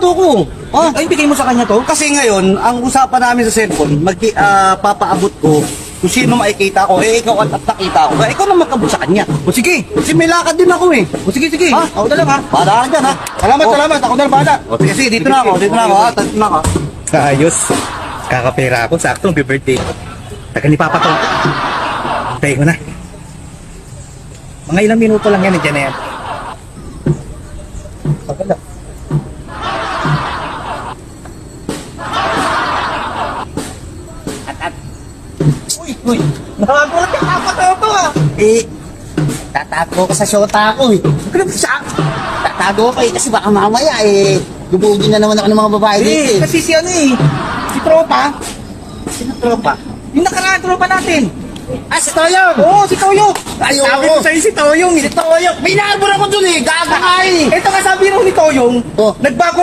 sigurado ko. Ah, Ay, bigay mo sa kanya to? kasi ngayon, ang usapan namin sa cellphone, mag ah, papaabot ko kung sino makikita ko, eh ikaw at nakita ko. Kaya ikaw na magkabot sa kanya. O sige. Kasi may lakad din ako eh. O sige, sige. Ha? Ako na lang ha. Bahala ka dyan ha. Salamat, Oh. salamat. Ako na lang bahala. O sige, sige, dito na ako, dito na ako ha. Dito na ako. Ayos. Kakapera ako. Sakto, birthday ko. Taga ni Papa to. Tayo ko na. Mga ilang minuto lang yan, nandiyan na yan. Pagkala. Uy, uy. Nakagulat yung Papa to to ah. Eh, tatago ko sa shota ko eh. Ano ba siya? Tatago ko eh, kasi baka mamaya eh, lubugin na naman ako ng mga babae dito Eh, eh. kasi si ano eh. Si Tropa. Sino tropa? Yung nakaraan tropa natin. Ah, si Toyong! Oo, si Toyok. Ay, oo. Sabi ko sa'yo si Toyong. Si Toyong! May nabor ako dun eh! Ka eh! Ito nga sabi rin ni Toyong, Oh. nagbago